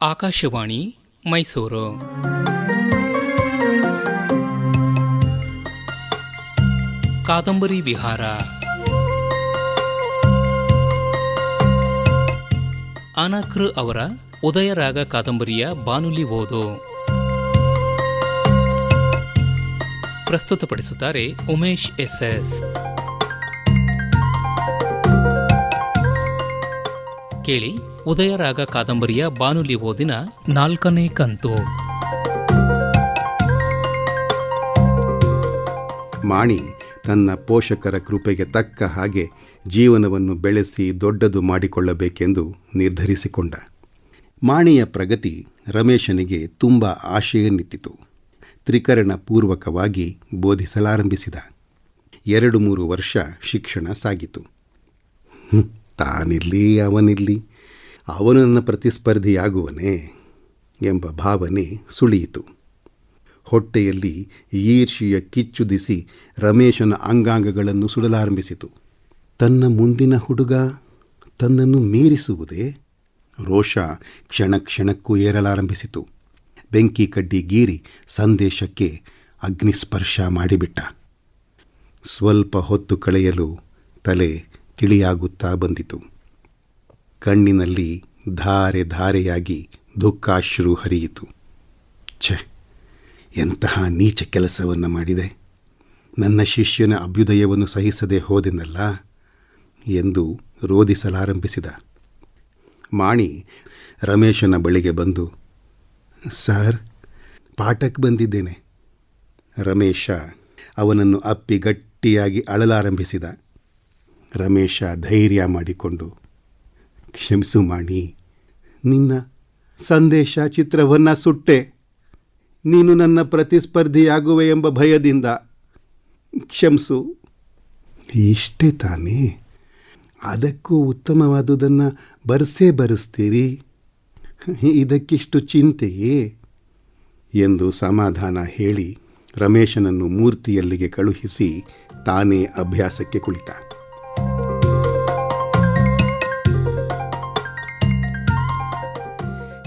ಆಕಾಶವಾಣಿ ಮೈಸೂರು. ಕಾದಂಬರಿ ವಿಹಾರ. ಅನಕೃ ಅವರ ಉದಯರಾಗ ಕಾದಂಬರಿಯ ಬಾನುಲಿ ಓದು. ಪ್ರಸ್ತುತಪಡಿಸುತ್ತಾರೆ ಉಮೇಶ್ ಎಸ್ ಎಸ್ ಕೇಳಿ ಉದಯರಾಗ ಕಾದಂಬರಿಯ ಬಾನುಲಿ ಓದಿನ ನಾಲ್ಕನೇ ಕಂತು. ಮಾಣಿ ತನ್ನ ಪೋಷಕರ ಕೃಪೆಗೆ ತಕ್ಕ ಹಾಗೆ ಜೀವನವನ್ನು ಬೆಳೆಸಿ ದೊಡ್ಡದು ಮಾಡಿಕೊಳ್ಳಬೇಕೆಂದು ನಿರ್ಧರಿಸಿಕೊಂಡ. ಮಾಣಿಯ ಪ್ರಗತಿ ರಮೇಶನಿಗೆ ತುಂಬ ಆಶೆಯನ್ನಿತ್ತಿತು. ತ್ರಿಕರಣ ಪೂರ್ವಕವಾಗಿ ಬೋಧಿಸಲಾರಂಭಿಸಿದ. ಎರಡು ಮೂರು ವರ್ಷ ಶಿಕ್ಷಣ ಸಾಗಿತು. ತಾನಿರ್ಲಿ, ಅವನಿರಲಿ, ಅವನು ನನ್ನ ಪ್ರತಿಸ್ಪರ್ಧಿಯಾಗುವನೇ ಎಂಬ ಭಾವನೆ ಸುಳಿಯಿತು. ಹೊಟ್ಟೆಯಲ್ಲಿ ಈರ್ಷಿಯ ಕಿಚ್ಚುದಿಸಿ ರಮೇಶನ ಅಂಗಾಂಗಗಳನ್ನು ಸುಡಲಾರಂಭಿಸಿತು. ತನ್ನ ಮುಂದಿನ ಹುಡುಗ ತನ್ನನ್ನು ಮೀರಿಸುವುದೇ? ರೋಷ ಕ್ಷಣ ಕ್ಷಣಕ್ಕೂ ಏರಲಾರಂಭಿಸಿತು. ಬೆಂಕಿ ಕಡ್ಡಿ ಗೀರಿ ಸಂದೇಶಕ್ಕೆ ಅಗ್ನಿಸ್ಪರ್ಶ ಮಾಡಿಬಿಟ್ಟ. ಸ್ವಲ್ಪ ಹೊತ್ತು ಕಳೆಯಲು ತಲೆ ತಿಳಿಯಾಗುತ್ತಾ ಬಂದಿತು. ಕಣ್ಣಿನಲ್ಲಿ ಧಾರೆ ಧಾರೆಯಾಗಿ ದುಃಖಾಶ್ರು ಹರಿಯಿತು. ಛೆ, ಎಂತಹ ನೀಚ ಕೆಲಸವನ್ನು ಮಾಡಿದೆ. ನನ್ನ ಶಿಷ್ಯನ ಅಭ್ಯುದಯವನ್ನು ಸಹಿಸದೆ ಹೋದೆನಲ್ಲ ಎಂದು ರೋಧಿಸಲಾರಂಭಿಸಿದ. ಮಾಣಿ ರಮೇಶನ ಬಳಿಗೆ ಬಂದು, ಸರ್ ಪಾಠಕ್ಕೆ ಬಂದಿದ್ದೇನೆ. ರಮೇಶ ಅವನನ್ನು ಅಪ್ಪಿ ಗಟ್ಟಿಯಾಗಿ ಅಳಲಾರಂಭಿಸಿದ. ರಮೇಶ ಧೈರ್ಯ ಮಾಡಿಕೊಂಡು, ಕ್ಷಮಿಸು ಮಾಡಿ ನಿನ್ನ ಸಂದೇಶ ಚಿತ್ರವನ್ನು ಸುಟ್ಟೆ. ನೀನು ನನ್ನ ಪ್ರತಿಸ್ಪರ್ಧಿಯಾಗುವೆ ಎಂಬ ಭಯದಿಂದ. ಕ್ಷಮಿಸು. ಇಷ್ಟೇ ತಾನೇ. ಅದಕ್ಕೂ ಉತ್ತಮವಾದುದನ್ನು ಬರೆಸೇ ಬರೆಸ್ತೀರಿ. ಇದಕ್ಕಿಷ್ಟು ಚಿಂತೆಯೇ? ಎಂದು ಸಮಾಧಾನ ಹೇಳಿ ರಮೇಶನನ್ನು ಮೂರ್ತಿಯಲ್ಲಿಗೆ ಕಳುಹಿಸಿ ತಾನೇ ಅಭ್ಯಾಸಕ್ಕೆ ಕುಳಿತ.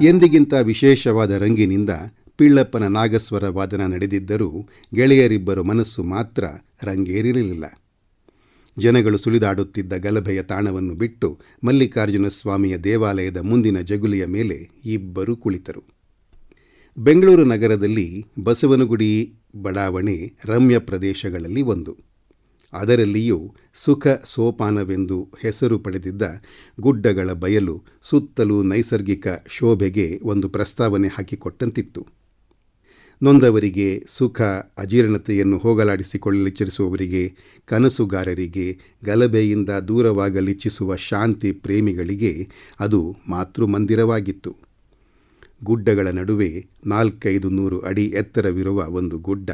ಎಂದಿಗಿಂತ ವಿಶೇಷವಾದ ರಂಗಿನಿಂದ ಪಿಳ್ಳಪ್ಪನ ನಾಗಸ್ವರ ವಾದನ ನಡೆದಿದ್ದರೂ ಗೆಳೆಯರಿಬ್ಬರು ಮನಸ್ಸು ಮಾತ್ರ ರಂಗೇರಿರಲಿಲ್ಲ. ಜನಗಳು ಸುಳಿದಾಡುತ್ತಿದ್ದ ಗಲಭೆಯ ತಾಣವನ್ನು ಬಿಟ್ಟು ಮಲ್ಲಿಕಾರ್ಜುನ ಸ್ವಾಮಿಯ ದೇವಾಲಯದ ಮುಂದಿನ ಜಗುಲಿಯ ಮೇಲೆ ಇಬ್ಬರು ಕುಳಿತರು. ಬೆಂಗಳೂರು ನಗರದಲ್ಲಿ ಬಸವನಗುಡಿ ಬಡಾವಣೆ ರಮ್ಯ ಪ್ರದೇಶಗಳಲ್ಲಿ ಒಂದು. ಅದರಲ್ಲಿಯೂ ಸುಖ ಸೋಪಾನವೆಂದು ಹೆಸರು ಪಡೆದಿದ್ದ ಗುಡ್ಡಗಳ ಬಯಲು ಸುತ್ತಲೂ ನೈಸರ್ಗಿಕ ಶೋಭೆಗೆ ಒಂದು ಪ್ರಸ್ತಾವನೆ ಹಾಕಿಕೊಟ್ಟಂತಿತ್ತು. ನೊಂದವರಿಗೆ ಸುಖ, ಅಜೀರ್ಣತೆಯನ್ನು ಹೋಗಲಾಡಿಸಿಕೊಳ್ಳಲಿಚ್ಚರಿಸುವವರಿಗೆ ಕನಸುಗಾರರಿಗೆ, ಗಲಭೆಯಿಂದ ದೂರವಾಗಲಿಚ್ಛಿಸುವ ಶಾಂತಿ ಪ್ರೇಮಿಗಳಿಗೆ ಅದು ಮಾತೃಮಂದಿರವಾಗಿತ್ತು. ಗುಡ್ಡಗಳ ನಡುವೆ ನಾಲ್ಕೈದು ನೂರು ಅಡಿ ಎತ್ತರವಿರುವ ಒಂದು ಗುಡ್ಡ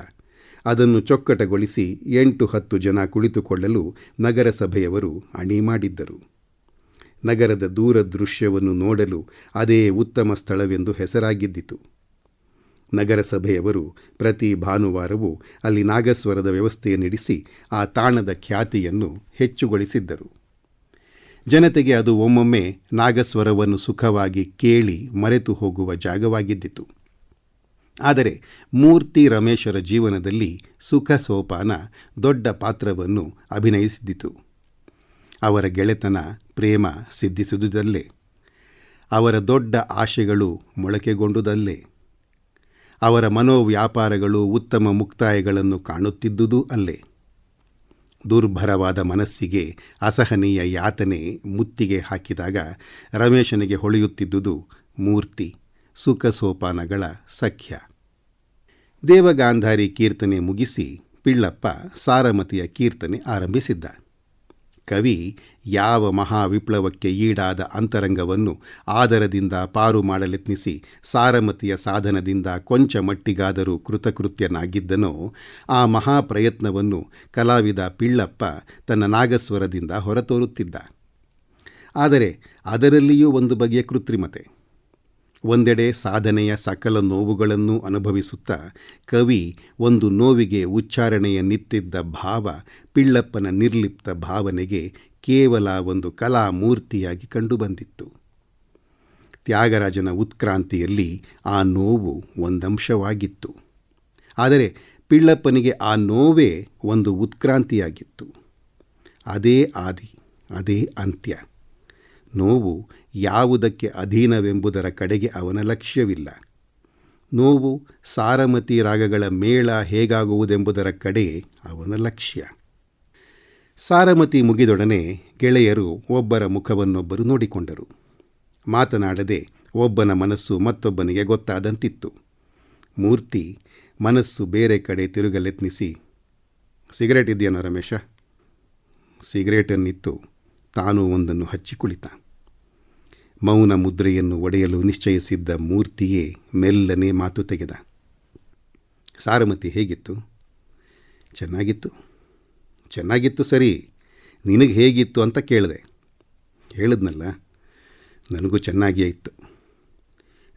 ಅದನ್ನು ಚೊಕ್ಕಟಗೊಳಿಸಿ ಎಂಟು ಹತ್ತು ಜನ ಕುಳಿತುಕೊಳ್ಳಲು ನಗರಸಭೆಯವರು ಅಣಿ ಮಾಡಿದ್ದರು. ನಗರದ ದೂರ ದೃಶ್ಯವನ್ನು ನೋಡಲು ಅದೇ ಉತ್ತಮ ಸ್ಥಳವೆಂದು ಹೆಸರಾಗಿದ್ದಿತು. ನಗರಸಭೆಯವರು ಪ್ರತಿ ಭಾನುವಾರವೂ ಅಲ್ಲಿ ನಾಗಸ್ವರದ ವ್ಯವಸ್ಥೆಯನ್ನಿಡಿಸಿ ಆ ತಾಣದ ಖ್ಯಾತಿಯನ್ನು ಹೆಚ್ಚುಗೊಳಿಸಿದ್ದರು. ಜನತೆಗೆ ಅದು ಒಮ್ಮೊಮ್ಮೆ ನಾಗಸ್ವರವನ್ನು ಸುಖವಾಗಿ ಕೇಳಿ ಮರೆತು ಹೋಗುವ ಜಾಗವಾಗಿದ್ದಿತು. ಆದರೆ ಮೂರ್ತಿ ರಮೇಶರ ಜೀವನದಲ್ಲಿ ಸುಖ ಸೋಪಾನ ದೊಡ್ಡ ಪಾತ್ರವನ್ನು ಅಭಿನಯಿಸಿದ್ದಿತು. ಅವರ ಗೆಳೆತನ ಪ್ರೇಮ ಸಿದ್ಧಿಸಿದುದಲ್ಲೇ ಅವರ ದೊಡ್ಡ ಆಶೆಗಳು ಮೊಳಕೆಗೊಂಡುದಲ್ಲೇ, ಅವರ ಮನೋವ್ಯಾಪಾರಗಳು ಉತ್ತಮ ಮುಕ್ತಾಯಗಳನ್ನು ಕಾಣುತ್ತಿದ್ದುದೂ ಅಲ್ಲೇ. ದುರ್ಭರವಾದ ಮನಸ್ಸಿಗೆ ಅಸಹನೀಯ ಯಾತನೆ ಮುತ್ತಿಗೆ ಹಾಕಿದಾಗ ರಮೇಶನಿಗೆ ಹೊಳೆಯುತ್ತಿದ್ದುದು ಮೂರ್ತಿ, ಸುಖ ಸೋಪಾನಗಳ ಸಖ್ಯ. ದೇವಗಾಂಧಾರಿ ಕೀರ್ತನೆ ಮುಗಿಸಿ ಪಿಳ್ಳಪ್ಪ ಸಾರಮತಿಯ ಕೀರ್ತನೆ ಆರಂಭಿಸಿದ್ದ. ಕವಿ ಯಾವ ಮಹಾವಿಪ್ಲವಕ್ಕೆ ಈಡಾದ ಅಂತರಂಗವನ್ನು ಆದರದಿಂದ ಪಾರು ಮಾಡಲೆತ್ನಿಸಿ ಸಾರಮತಿಯ ಸಾಧನದಿಂದ ಕೊಂಚ ಮಟ್ಟಿಗಾದರೂ ಕೃತಕೃತ್ಯನಾಗಿದ್ದನೋ ಆ ಮಹಾಪ್ರಯತ್ನವನ್ನು ಕಲಾವಿದ ಪಿಳ್ಳಪ್ಪ ತನ್ನ ನಾಗಸ್ವರದಿಂದ ಹೊರತೋರುತ್ತಿದ್ದ. ಆದರೆ ಅದರಲ್ಲಿಯೂ ಒಂದು ಬಗೆಯ ಕೃತ್ರಿಮತೆ. ಒಂದೆಡೆ ಸಾಧನೆಯ ಸಕಲ ನೋವುಗಳನ್ನು ಅನುಭವಿಸುತ್ತಾ ಕವಿ ಒಂದು ನೋವಿಗೆ ಉಚ್ಚಾರಣೆಯ ನಿತ್ತಿದ್ದ ಭಾವ ಪಿಳ್ಳಪ್ಪನ ನಿರ್ಲಿಪ್ತ ಭಾವನೆಗೆ ಕೇವಲ ಒಂದು ಕಲಾ ಮೂರ್ತಿಯಾಗಿ ಕಂಡುಬಂದಿತ್ತು. ತ್ಯಾಗರಾಜನ ಉತ್ಕ್ರಾಂತಿಯಲ್ಲಿ ಆ ನೋವು ಒಂದಂಶವಾಗಿತ್ತು. ಆದರೆ ಪಿಳ್ಳಪ್ಪನಿಗೆ ಆ ನೋವೇ ಒಂದು ಉತ್ಕ್ರಾಂತಿಯಾಗಿತ್ತು. ಅದೇ ಆದಿ, ಅದೇ ಅಂತ್ಯ. ನೋವು ಯಾವುದಕ್ಕೆ ಅಧೀನವೆಂಬುದರ ಕಡೆಗೆ ಅವನ ಲಕ್ಷ್ಯವಿಲ್ಲ. ನೋವು ಸಾರಮತಿ ರಾಗಗಳ ಮೇಳ ಹೇಗಾಗುವುದೆಂಬುದರ ಕಡೆ ಅವನ ಲಕ್ಷ್ಯ. ಸಾರಮತಿ ಮುಗಿದೊಡನೆ ಗೆಳೆಯರು ಒಬ್ಬರ ಮುಖವನ್ನೊಬ್ಬರು ನೋಡಿಕೊಂಡರು. ಮಾತನಾಡದೆ ಒಬ್ಬನ ಮನಸ್ಸು ಮತ್ತೊಬ್ಬನಿಗೆ ಗೊತ್ತಾದಂತಿತ್ತು. ಮೂರ್ತಿ ಮನಸ್ಸು ಬೇರೆ ಕಡೆ ತಿರುಗಲೆತ್ನಿಸಿ, ಸಿಗರೇಟ್ ಇದೆಯೇನೋ ರಮೇಶ? ಸಿಗರೇಟನ್ನಿತ್ತು. ತಾನು ಒಂದನ್ನು ಹಚ್ಚಿ ಕುಳಿತ. ಮೌನ ಮುದ್ರೆಯನ್ನು ಒಡೆಯಲು ನಿಶ್ಚಯಿಸಿದ್ದ ಮೂರ್ತಿಯೇ ಮೆಲ್ಲನೆ ಮಾತು ತೆಗೆದ. ಸಾರಮತಿ ಹೇಗಿತ್ತು? ಚೆನ್ನಾಗಿತ್ತು. ಚೆನ್ನಾಗಿತ್ತು ಸರಿ. ನಿನಗೆ ಹೇಗಿತ್ತು ಅಂತ ಕೇಳಿದೆ. ಹೇಳಿದ್ನಲ್ಲ, ನನಗೂ ಚೆನ್ನಾಗಿಯೇ ಇತ್ತು.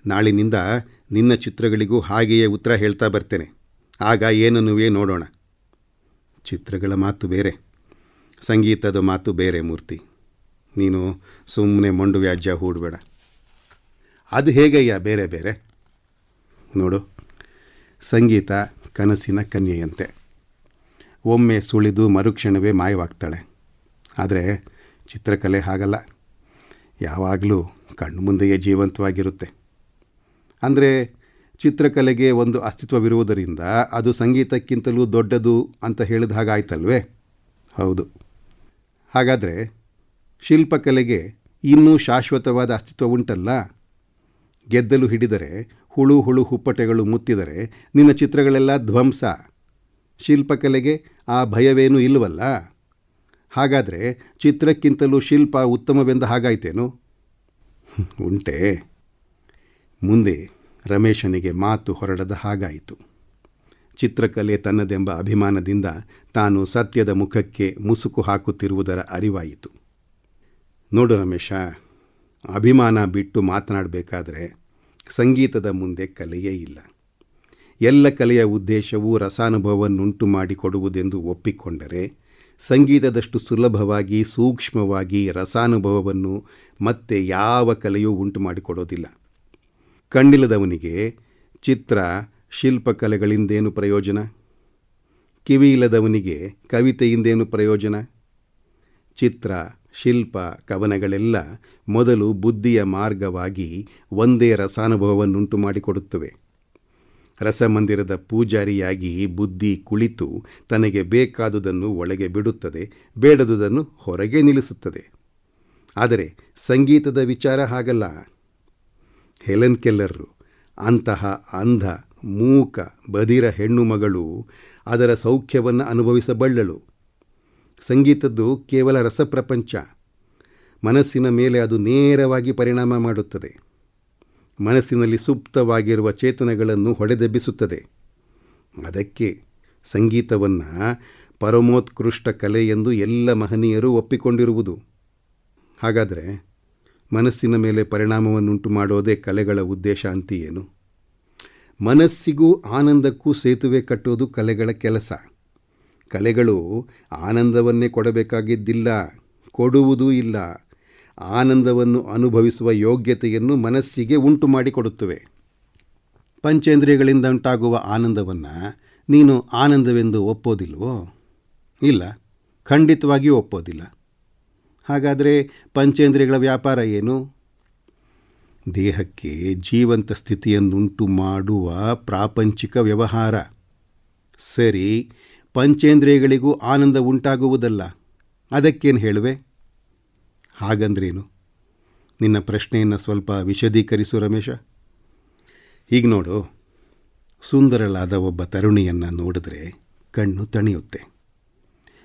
ನಾಳಿನಿಂದ ನಿನ್ನ ಚಿತ್ರಗಳಿಗೂ ಹಾಗೆಯೇ ಉತ್ತರ ಹೇಳ್ತಾ ಬರ್ತೇನೆ. ಆಗ ಏನನ್ನುವೇ ನೋಡೋಣ. ಚಿತ್ರಗಳ ಮಾತು ಬೇರೆ. ಸಂಗೀತದ ಮಾತು ಬೇರೆ ಮೂರ್ತಿ. ನೀನು ಸುಮ್ಮನೆ ಮಂಡು ವ್ಯಾಜ್ಯ ಹೂಡಬೇಡ. ಅದು ಹೇಗಯ್ಯ? ಬೇರೆ ಬೇರೆ. ನೋಡು, ಸಂಗೀತ ಕನಸಿನ ಕನ್ಯೆಯಂತೆ. ಒಮ್ಮೆ ಸುಳಿದು ಮರುಕ್ಷಣವೇ ಮಾಯವಾಗ್ತಾಳೆ. ಆದರೆ ಚಿತ್ರಕಲೆ ಹಾಗಲ್ಲ. ಯಾವಾಗಲೂ ಕಣ್ಣು ಮುಂದೆಯೇ ಜೀವಂತವಾಗಿರುತ್ತೆ. ಅಂದರೆ ಚಿತ್ರಕಲೆಗೆ ಒಂದು ಅಸ್ತಿತ್ವವಿರುವುದರಿಂದ ಅದು ಸಂಗೀತಕ್ಕಿಂತಲೂ ದೊಡ್ಡದು ಅಂತ ಹೇಳಿದ ಹಾಗಾಯ್ತಲ್ವೇ? ಹೌದು. ಹಾಗಾದರೆ ಶಿಲ್ಪಕಲೆಗೆ ಇನ್ನೂ ಶಾಶ್ವತವಾದ ಅಸ್ತಿತ್ವ ಉಂಟಲ್ಲ? ಗೆದ್ದಲು ಹಿಡಿದರೆ, ಹುಳು ಹುಳು ಹುಪ್ಪಟೆಗಳು ಮುತ್ತಿದರೆ ನಿನ್ನ ಚಿತ್ರಗಳೆಲ್ಲ ಧ್ವಂಸ. ಶಿಲ್ಪಕಲೆಗೆ ಆ ಭಯವೇನೂ ಇಲ್ಲವಲ್ಲ? ಹಾಗಾದರೆ ಚಿತ್ರಕ್ಕಿಂತಲೂ ಶಿಲ್ಪ ಉತ್ತಮವೆಂದ ಹಾಗಾಯ್ತೇನು? ಉಂಟೆ. ಮುಂದೆ ರಮೇಶನಿಗೆ ಮಾತು ಹೊರಡದ ಹಾಗಾಯಿತು. ಚಿತ್ರಕಲೆ ತನ್ನದೆಂಬ ಅಭಿಮಾನದಿಂದ ತಾನು ಸತ್ಯದ ಮುಖಕ್ಕೆ ಮುಸುಕು ಹಾಕುತ್ತಿರುವುದರ ಅರಿವಾಯಿತು. ನೋಡು ರಮೇಶ, ಅಭಿಮಾನ ಬಿಟ್ಟು ಮಾತನಾಡಬೇಕಾದ್ರೆ ಸಂಗೀತದ ಮುಂದೆ ಕಲೆಯೇ ಇಲ್ಲ. ಎಲ್ಲ ಕಲೆಯ ಉದ್ದೇಶವು ರಸಾನುಭವವನ್ನುಂಟು ಮಾಡಿಕೊಡುವುದೆಂದು ಒಪ್ಪಿಕೊಂಡರೆ ಸಂಗೀತದಷ್ಟು ಸುಲಭವಾಗಿ, ಸೂಕ್ಷ್ಮವಾಗಿ ರಸಾನುಭವವನ್ನು ಮತ್ತೆ ಯಾವ ಕಲೆಯೂ ಉಂಟು ಮಾಡಿಕೊಡೋದಿಲ್ಲ. ಕಣ್ಣಿಲ್ಲದವನಿಗೆ ಚಿತ್ರ, ಶಿಲ್ಪಕಲೆಗಳಿಂದೇನು ಪ್ರಯೋಜನ? ಕಿವಿಯಿಲ್ಲದವನಿಗೆ ಕವಿತೆಯಿಂದೇನು ಪ್ರಯೋಜನ? ಚಿತ್ರ ಶಿಲ್ಪ, ಕವನಗಳೆಲ್ಲ ಮೊದಲು ಬುದ್ಧಿಯ ಮಾರ್ಗವಾಗಿ ಒಂದೇ ರಸಾನುಭವವನ್ನುಂಟು ಮಾಡಿಕೊಡುತ್ತವೆ. ರಸಮಂದಿರದ ಪೂಜಾರಿಯಾಗಿ ಬುದ್ಧಿ ಕುಳಿತು ತನಗೆ ಬೇಕಾದುದನ್ನು ಒಳಗೆ ಬಿಡುತ್ತದೆ, ಬೇಡದುದನ್ನು ಹೊರಗೆ ನಿಲ್ಲಿಸುತ್ತದೆ. ಆದರೆ ಸಂಗೀತದ ವಿಚಾರ ಹಾಗಲ್ಲ. ಹೆಲೆನ್ ಕೆಲ್ಲರ್ರು, ಅಂತಹ ಅಂಧ, ಮೂಕ, ಬದಿರ ಹೆಣ್ಣು ಮಗಳು ಅದರ ಸೌಖ್ಯವನ್ನು ಅನುಭವಿಸಬಲ್ಲಳು. ಸಂಗೀತದ್ದು ಕೇವಲ ರಸಪ್ರಪಂಚ. ಮನಸ್ಸಿನ ಮೇಲೆ ಅದು ನೇರವಾಗಿ ಪರಿಣಾಮ ಮಾಡುತ್ತದೆ. ಮನಸ್ಸಿನಲ್ಲಿ ಸುಪ್ತವಾಗಿರುವ ಚೇತನಗಳನ್ನು ಹೊಡೆದೆಬ್ಬಿಸುತ್ತದೆ. ಅದಕ್ಕೆ ಸಂಗೀತವನ್ನು ಪರಮೋತ್ಕೃಷ್ಟ ಕಲೆ ಎಂದು ಎಲ್ಲ ಮಹನೀಯರು ಒಪ್ಪಿಕೊಂಡಿರುವುದು. ಹಾಗಾದರೆ ಮನಸ್ಸಿನ ಮೇಲೆ ಪರಿಣಾಮವನ್ನುಂಟು ಮಾಡೋದೇ ಕಲೆಗಳ ಉದ್ದೇಶ ಅಂತೀಯೇನು? ಮನಸ್ಸಿಗೂ ಆನಂದಕ್ಕೂ ಸೇತುವೆ ಕಟ್ಟೋದು ಕಲೆಗಳ ಕೆಲಸ. ಕಲೆಗಳು ಆನಂದವನ್ನೇ ಕೊಡಬೇಕಾಗಿದ್ದಿಲ್ಲ, ಕೊಡುವುದೂ ಇಲ್ಲ. ಆನಂದವನ್ನು ಅನುಭವಿಸುವ ಯೋಗ್ಯತೆಯನ್ನು ಮನಸ್ಸಿಗೆ ಉಂಟು ಮಾಡಿಕೊಡುತ್ತವೆ. ಪಂಚೇಂದ್ರಿಯಗಳಿಂದ ಉಂಟಾಗುವ ಆನಂದವನ್ನು ನೀನು ಆನಂದವೆಂದು ಒಪ್ಪೋದಿಲ್ವೋ? ಇಲ್ಲ, ಖಂಡಿತವಾಗಿಯೂ ಒಪ್ಪೋದಿಲ್ಲ. ಹಾಗಾದರೆ ಪಂಚೇಂದ್ರಿಯಗಳ ವ್ಯಾಪಾರ ಏನು? ದೇಹಕ್ಕೆ ಜೀವಂತ ಸ್ಥಿತಿಯನ್ನುಂಟು ಮಾಡುವ ಪ್ರಾಪಂಚಿಕ ವ್ಯವಹಾರ. ಸರಿ ಪಂಚೇಂದ್ರಿಯಗಳಿಗೂ ಆನಂದ ಉಂಟಾಗುವುದಲ್ಲ. ಅದಕ್ಕೇನು ಹೇಳುವೆ? ಹಾಗಂದ್ರೇನು? ನಿನ್ನ ಪ್ರಶ್ನೆಯನ್ನು ಸ್ವಲ್ಪ ವಿಶದೀಕರಿಸು ರಮೇಶ. ಈಗ ನೋಡು, ಸುಂದರಳಾದ ಒಬ್ಬ ತರುಣಿಯನ್ನು ನೋಡಿದ್ರೆ ಕಣ್ಣು ತಣಿಯುತ್ತೆ.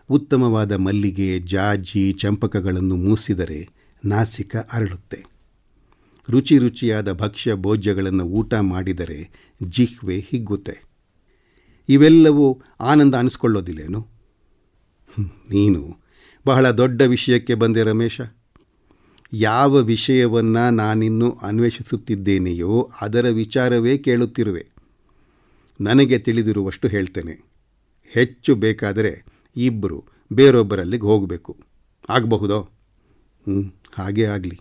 ಉತ್ತಮವಾದ ಮಲ್ಲಿಗೆ, ಜಾಜಿ, ಚಂಪಕಗಳನ್ನು ಮೂಸಿದರೆ ನಾಸಿಕ ಅರಳುತ್ತೆ. ರುಚಿ ರುಚಿಯಾದ ಭಕ್ಷ್ಯ ಭೋಜ್ಯಗಳನ್ನು ಊಟ ಮಾಡಿದರೆ ಜಿಹ್ವೆ ಹಿಗ್ಗುತ್ತೆ. ಇವೆಲ್ಲವೂ ಆನಂದ ಅನಿಸ್ಕೊಳ್ಳೋದಿಲ್ಲೇನು? ನೀನು ಬಹಳ ದೊಡ್ಡ ವಿಷಯಕ್ಕೆ ಬಂದೆ ರಮೇಶ. ಯಾವ ವಿಷಯವನ್ನು ನಾನಿನ್ನು ಅನ್ವೇಷಿಸುತ್ತಿದ್ದೇನೆಯೋ ಅದರ ವಿಚಾರವೇ ಕೇಳುತ್ತಿರುವೆ. ನನಗೆ ತಿಳಿದಿರುವಷ್ಟು ಹೇಳ್ತೇನೆ. ಹೆಚ್ಚು ಬೇಕಾದರೆ ಇಬ್ಬರು ಬೇರೊಬ್ಬರಲ್ಲಿಗೆ ಹೋಗಬೇಕು. ಆಗಬಹುದೋ? ಹ್ಞೂ ಹಾಗೇ ಆಗಲಿ.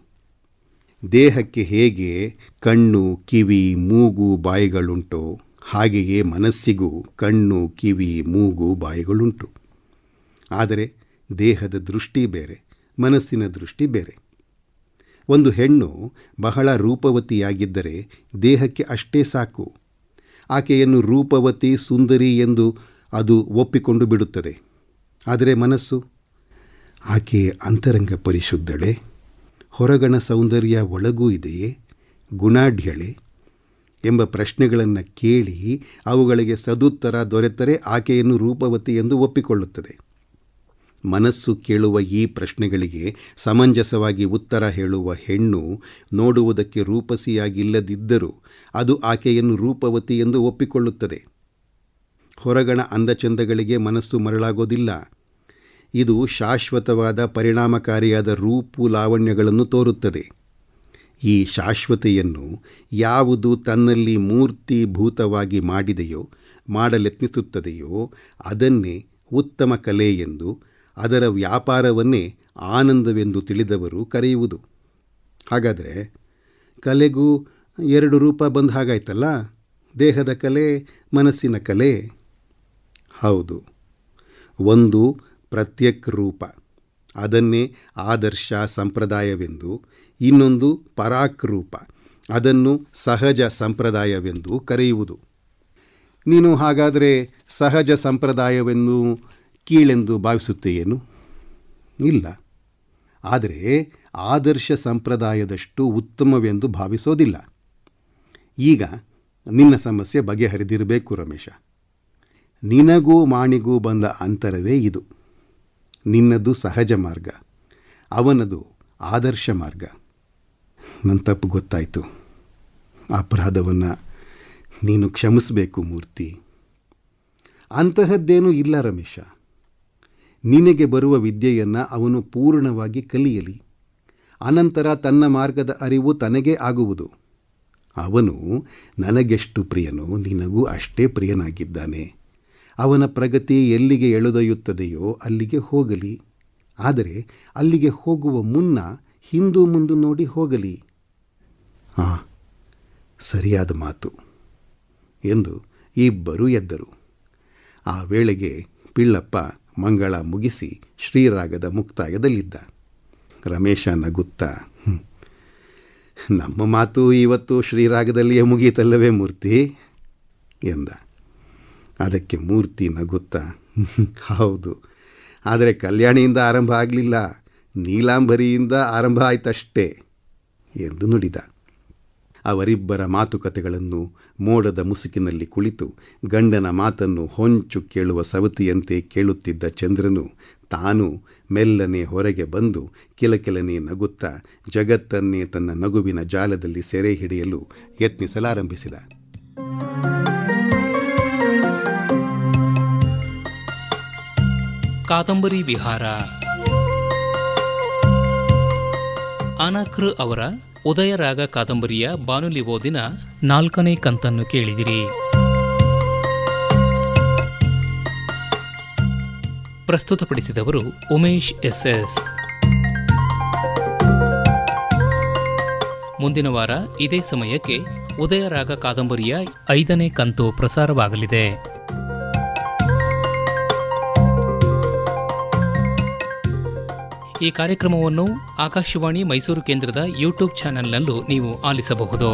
ದೇಹಕ್ಕೆ ಹೇಗೆ ಕಣ್ಣು, ಕಿವಿ, ಮೂಗು, ಬಾಯಿಗಳುಂಟೋ ಹಾಗೆಯೇ ಮನಸ್ಸಿಗೂ ಕಣ್ಣು, ಕಿವಿ, ಮೂಗು, ಬಾಯಿಗಳುಂಟು. ಆದರೆ ದೇಹದ ದೃಷ್ಟಿ ಬೇರೆ, ಮನಸ್ಸಿನ ದೃಷ್ಟಿ ಬೇರೆ. ಒಂದು ಹೆಣ್ಣು ಬಹಳ ರೂಪವತಿಯಾಗಿದ್ದರೆ ದೇಹಕ್ಕೆ ಅಷ್ಟೇ ಸಾಕು. ಆಕೆಯನ್ನು ರೂಪವತಿ, ಸುಂದರಿ ಎಂದು ಅದು ಒಪ್ಪಿಕೊಂಡು ಬಿಡುತ್ತದೆ. ಆದರೆ ಮನಸ್ಸು ಆಕೆಯ ಅಂತರಂಗ ಪರಿಶುದ್ಧಳೆ, ಹೊರಗಣ ಸೌಂದರ್ಯ ಒಳಗೂ ಇದೆಯೇ, ಗುಣಾಢ್ಯಳೆ ಎಂಬ ಪ್ರಶ್ನೆಗಳನ್ನು ಕೇಳಿ ಅವುಗಳಿಗೆ ಸದುತ್ತರ ದೊರೆತರೆ ಆಕೆಯನ್ನು ರೂಪವತಿ ಎಂದು ಒಪ್ಪಿಕೊಳ್ಳುತ್ತದೆ. ಮನಸ್ಸು ಕೇಳುವ ಈ ಪ್ರಶ್ನೆಗಳಿಗೆ ಸಮಂಜಸವಾಗಿ ಉತ್ತರ ಹೇಳುವ ಹೆಣ್ಣು ನೋಡುವುದಕ್ಕೆ ರೂಪಸಿಯಾಗಿಲ್ಲದಿದ್ದರೂ ಅದು ಆಕೆಯನ್ನು ರೂಪವತಿ ಎಂದು ಒಪ್ಪಿಕೊಳ್ಳುತ್ತದೆ. ಹೊರಗಣ ಅಂದಚಂದಗಳಿಗೆ ಮನಸ್ಸು ಮರಳಾಗೋದಿಲ್ಲ. ಇದು ಶಾಶ್ವತವಾದ ಪರಿಣಾಮಕಾರಿಯಾದ ರೂಪು ಲಾವಣ್ಯಗಳನ್ನು ತೋರುತ್ತದೆ. ಈ ಶಾಶ್ವತೆಯನ್ನು ಯಾವುದು ತನ್ನಲ್ಲಿ ಮೂರ್ತಿಭೂತವಾಗಿ ಮಾಡಿದೆಯೋ, ಮಾಡಲೆತ್ನಿಸುತ್ತದೆಯೋ, ಅದನ್ನೇ ಉತ್ತಮ ಕಲೆ ಎಂದು ಅದರ ವ್ಯಾಪಾರವನ್ನೇ ಆನಂದವೆಂದು ತಿಳಿದವರು ಕರೆಯುವುದು. ಹಾಗಾದರೆ ಕಲೆಗೂ ಎರಡು ರೂಪ ಬಂದ ಹಾಗಾಯ್ತಲ್ಲ? ದೇಹದ ಕಲೆ, ಮನಸ್ಸಿನ ಕಲೆ? ಹೌದು, ಒಂದು ಪ್ರತ್ಯಕ್ ರೂಪ. ಅದನ್ನೇ ಆದರ್ಶ ಸಂಪ್ರದಾಯವೆಂದು ಇನ್ನೊಂದು ಪರಾಕ್ ರೂಪ ಅದನ್ನು ಸಹಜ ಸಂಪ್ರದಾಯವೆಂದು ಕರೆಯುವುದು. ನೀನು ಹಾಗಾದರೆ ಸಹಜ ಸಂಪ್ರದಾಯವೆಂದು ಕೀಳೆಂದು ಭಾವಿಸುತ್ತೆಯೇನು ಇಲ್ಲ. ಆದರೆ ಆದರ್ಶ ಸಂಪ್ರದಾಯದಷ್ಟು ಉತ್ತಮವೆಂದು ಭಾವಿಸೋದಿಲ್ಲ. ಈಗ ನಿನ್ನ ಸಮಸ್ಯೆ ಬಗೆಹರಿದಿರಬೇಕು ರಮೇಶ. ನಿನಗೂ ಮಾಣಿಗೂ ಬಂದ ಅಂತರವೇ ಇದು. ನಿನ್ನದು ಸಹಜ ಮಾರ್ಗ. ಅವನದು ಆದರ್ಶ ಮಾರ್ಗ. ನನ್ನ ತಪ್ಪು ಗೊತ್ತಾಯಿತು. ಅಪರಾಧವನ್ನು ನೀನು ಕ್ಷಮಿಸಬೇಕು ಮೂರ್ತಿ. ಅಂತಹದ್ದೇನೂ ಇಲ್ಲ ರಮೇಶ. ನಿನಗೆ ಬರುವ ವಿದ್ಯೆಯನ್ನು ಅವನು ಪೂರ್ಣವಾಗಿ ಕಲಿಯಲಿ. ಅನಂತರ ತನ್ನ ಮಾರ್ಗದ ಅರಿವು ತನಗೇ ಆಗುವುದು. ಅವನು ನನಗೆಷ್ಟು ಪ್ರಿಯನೋ ನಿನಗೂ ಅಷ್ಟೇ ಪ್ರಿಯನಾಗಿದ್ದಾನೆ. ಅವನ ಪ್ರಗತಿ ಎಲ್ಲಿಗೆ ಎಳೆದೊಯ್ಯುತ್ತದೆಯೋ ಅಲ್ಲಿಗೆ ಹೋಗಲಿ. ಆದರೆ ಅಲ್ಲಿಗೆ ಹೋಗುವ ಮುನ್ನ ಹಿಂದು ಮುಂದು ನೋಡಿ ಹೋಗಲಿ. ಆ ಸರಿಯಾದ ಮಾತು. ಎಂದು ಇಬ್ಬರೂ ಎದ್ದರು. ಆ ವೇಳೆಗೆ ಪಿಳ್ಳಪ್ಪ ಮಂಗಳ ಮುಗಿಸಿ ಶ್ರೀರಾಗದ ಮುಕ್ತಾಯದಲ್ಲಿದ್ದ. ರಮೇಶ ನಗುತ್ತಾ "ಹ್ಮ್, ನಮ್ಮ ಮಾತು ಇವತ್ತು ಶ್ರೀರಾಗದಲ್ಲಿಯೇ ಮುಗೀತಲ್ಲವೇ ಮೂರ್ತಿ? ಎಂದ. ಅದಕ್ಕೆ ಮೂರ್ತಿ ನಗುತ್ತಾ ಹೌದು. ಆದರೆ ಕಲ್ಯಾಣಿಯಿಂದ ಆರಂಭ ಆಗಲಿಲ್ಲ. ನೀಲಾಂಬರಿಯಿಂದ ಆರಂಭ ಆಯ್ತಷ್ಟೇ ಎಂದು ನುಡಿದ. ಅವರಿಬ್ಬರ ಮಾತುಕತೆಗಳನ್ನು ಮೋಡದ ಮುಸುಕಿನಲ್ಲಿ ಕುಳಿತು ಗಂಡನ ಮಾತನ್ನು ಹೊಂಚು ಕೇಳುವ ಸವತಿಯಂತೆ ಕೇಳುತ್ತಿದ್ದ ಚಂದ್ರನು ತಾನು ಮೆಲ್ಲನೆ ಹೊರಗೆ ಬಂದು ಕಿಲಕಿಲನೆ ನಗುತ್ತಾ ಜಗತ್ತನ್ನೇ ತನ್ನ ನಗುವಿನ ಜಾಲದಲ್ಲಿ ಸೆರೆ ಹಿಡಿಯಲು ಯತ್ನಿಸಲಾರಂಭಿಸಿದ. ಕಾದಂಬರಿ ವಿಹಾರ ಅನಕೃ ಅವರ ಉದಯರಾಗ ಕಾದಂಬರಿಯ ಬಾನುಲಿ ಓದಿನ ನಾಲ್ಕನೇ ಕಂತನ್ನು ಕೇಳಿದಿರಿ. ಪ್ರಸ್ತುತಪಡಿಸಿದವರು ಉಮೇಶ್ ಎಸ್ ಎಸ್ ಮುಂದಿನ ವಾರ ಇದೇ ಸಮಯಕ್ಕೆ ಉದಯರಾಗ ಕಾದಂಬರಿಯ ಐದನೇ ಕಂತು ಪ್ರಸಾರವಾಗಲಿದೆ. ಈ ಕಾರ್ಯಕ್ರಮವನ್ನು ಆಕಾಶವಾಣಿ ಮೈಸೂರು ಕೇಂದ್ರದ ಯೂಟ್ಯೂಬ್ ಚಾನೆಲ್ನಲ್ಲೂ ನೀವು ಆಲಿಸಬಹುದು.